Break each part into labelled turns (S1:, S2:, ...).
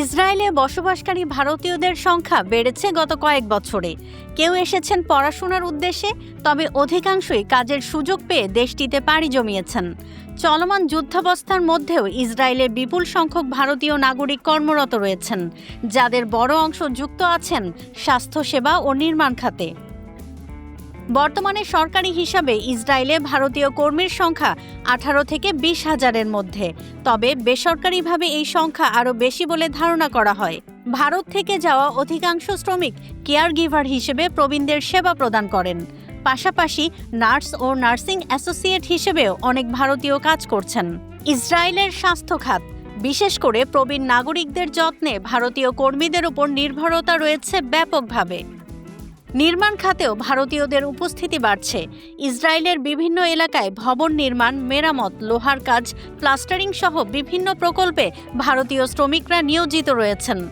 S1: ইসরায়েলে বসবাসকারী ভারতীয়দের সংখ্যা বেড়েছে গত কয়েক বছরে। কেউ এসেছেন পড়াশোনার উদ্দেশ্যে, তবে অধিকাংশই কাজের সুযোগ পেয়ে দেশটিতে পাড়ি জমিয়েছেন। চলমান যুদ্ধাবস্থার মধ্যেও ইসরায়েলে বিপুল সংখ্যক ভারতীয় নাগরিক কর্মরত রয়েছেন, যাদের বড় অংশ যুক্ত আছেন স্বাস্থ্যসেবা ও নির্মাণ খাতে। বর্তমানে সরকারি হিসাবে ইসরায়েলে ভারতীয় কর্মীর সংখ্যা আঠারো থেকে বিশ হাজারের মধ্যে। তবে বেসরকারিভাবে এই সংখ্যা আরও বেশি বলে ধারণা করা হয়। ভারত থেকে যাওয়া অধিকাংশ শ্রমিক কেয়ার গিভার হিসেবে প্রবীণদের সেবা প্রদান করেন। পাশাপাশি নার্স ও নার্সিং অ্যাসোসিয়েট হিসেবেও অনেক ভারতীয় কাজ করছেন। ইসরায়েলের স্বাস্থ্য খাত, বিশেষ করে প্রবীণ নাগরিকদের যত্নে ভারতীয় কর্মীদের উপর নির্ভরতা রয়েছে ব্যাপকভাবে। নির্মাণ খাতেও ভারতীয়দের উপস্থিতি বাড়ছে। ইসরায়েলের বিভিন্ন এলাকায় ভবন নির্মাণ, মেরামত, লোহার কাজ, প্লাস্টারিং সহ বিভিন্ন প্রকল্পে ভারতীয় শ্রমিকরা নিয়োজিত রয়েছেন।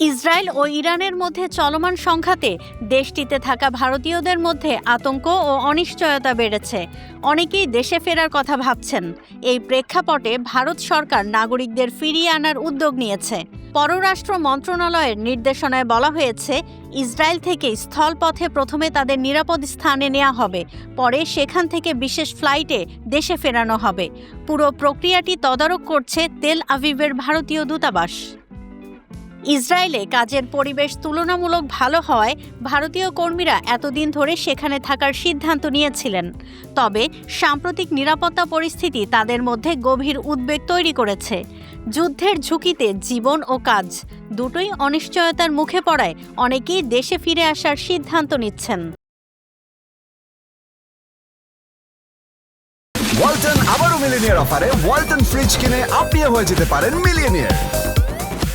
S1: ইসরায়েল ও ইরানের মধ্যে চলমান সংঘাতে দেশটিতে থাকা ভারতীয়দের মধ্যে আতঙ্ক ও অনিশ্চয়তা বেড়েছে। অনেকেই দেশে ফেরার কথা ভাবছেন। এই প্রেক্ষাপটে ভারত সরকার নাগরিকদের ফিরিয়ে আনার উদ্যোগ নিয়েছে। পররাষ্ট্র মন্ত্রণালয়ের নির্দেশনায় বলা হয়েছে, ইসরায়েল থেকে স্থলপথে প্রথমে তাদের নিরাপদ স্থানে নেওয়া হবে, পরে সেখান থেকে বিশেষ ফ্লাইটে দেশে ফেরানো হবে। পুরো প্রক্রিয়াটি তদারক করছে তেল আভিভের ভারতীয় দূতাবাস। ইসরায়েলে কাজের পরিবেশ তুলনামূলক ভালো হওয়ায় ভারতীয় কর্মীরা এতদিন ধরে সেখানে থাকার সিদ্ধান্ত নিয়েছিলেন। তবে সাম্প্রতিক নিরাপত্তা পরিস্থিতি তাদের মধ্যে গভীর উদ্বেগ তৈরি করেছে। যুদ্ধের ঝুঁকিতে জীবন ও কাজ দুটোই অনিশ্চয়তার মুখে পড়ায় অনেকেই দেশে ফিরে আসার সিদ্ধান্ত নিচ্ছেন।
S2: ওয়ালটন আবারও মিলিনিয়ার অফারে ওয়ালটন ফ্রিজ কিনে আপনিও হয়ে যেতে পারেন মিলিয়নিয়ার।